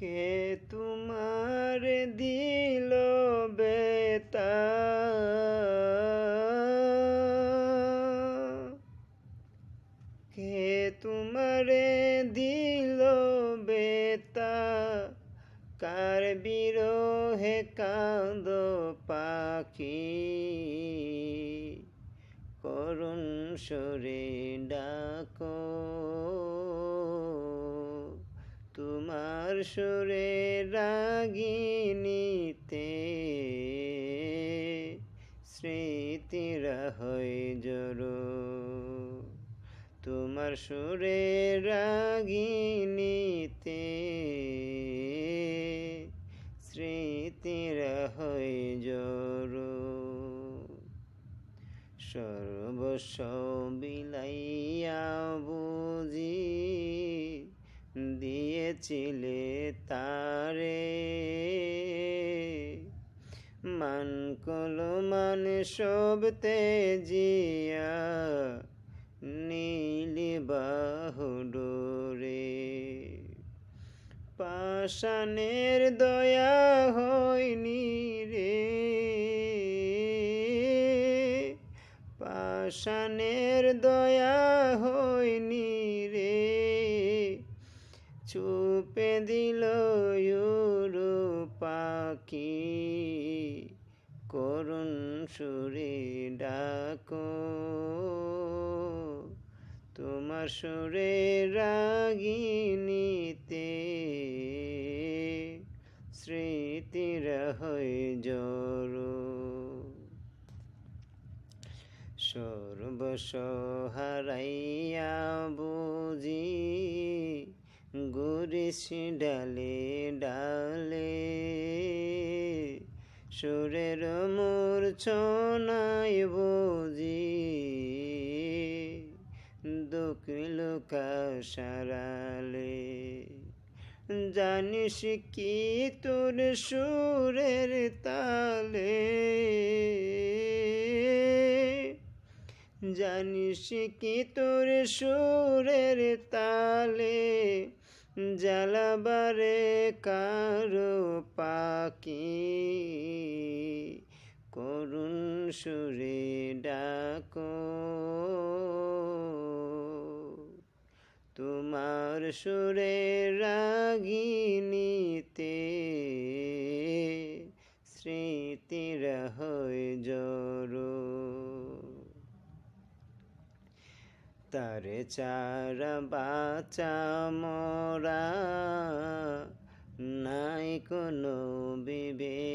কে তোমার দিল বেতা? কে তোমারে দিল বেতা? কার বিরহে কাঁদ পাখি? করুণ সরে ডাকো। তোমার সুরে রাগিনীতে স্মৃতিরা হয় জড়ো তোমার সুরে রাগিনীতে স্মৃতিরা হয় জড়ো সর্বস্ব বিলাইয়া দিয়েছিলে তারে। মান কল মান সব তেজিয়া, নীলি বাহুডোরে পাষাণের দয়া হয়নি রে। পাষাণের দয়া হয়নি চুপে দিল ইউরো পাখি করুণ সুরে ডাকো। তোমার সুরে রাগিনীতে স্মৃতিরা হয় জড়ো। সর্বসহারাইয়া বুঝি গুরিস ডালে ডালে সুরের মূর্ছনাই বুঝি দোকিল সারালে। জানিস কি তোর সুরের তালে? জানিস কি তোর সুরের তালে? জ্বালাবারে কারও পাখি। করুণ সুরে ডাকো। তোমার সুরে রাগিনীতে তারে চারা বাচা মরা নাই কোনো বিবেদ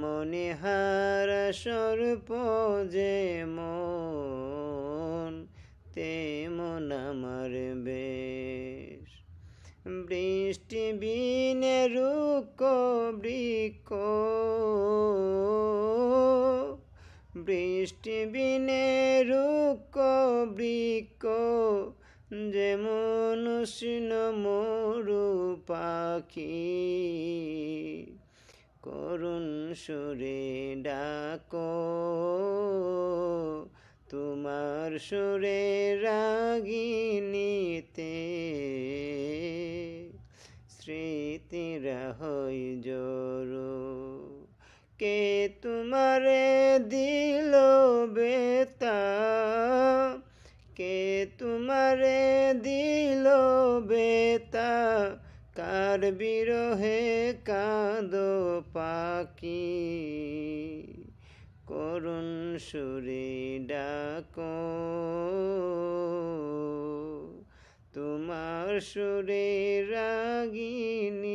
মনে হারা সর্প যে মন, তেমন আমার বেশ। বৃষ্টি বিনে রুক বৃক বৃষ্টি বিনে রুক বৃক যেমন সিন মরু পাখি। করুণ সুরে ডাক, তোমার সুরে রাগিনীতে স্মৃতিরা হয় জড়ো কে তোমারে দিল বেতা। কে তোমারে দিল বেতা? কার বিরহে কাঁদ পাখি? করুণ সুরে ডাকো। তোমার সুরে রাগিনীতে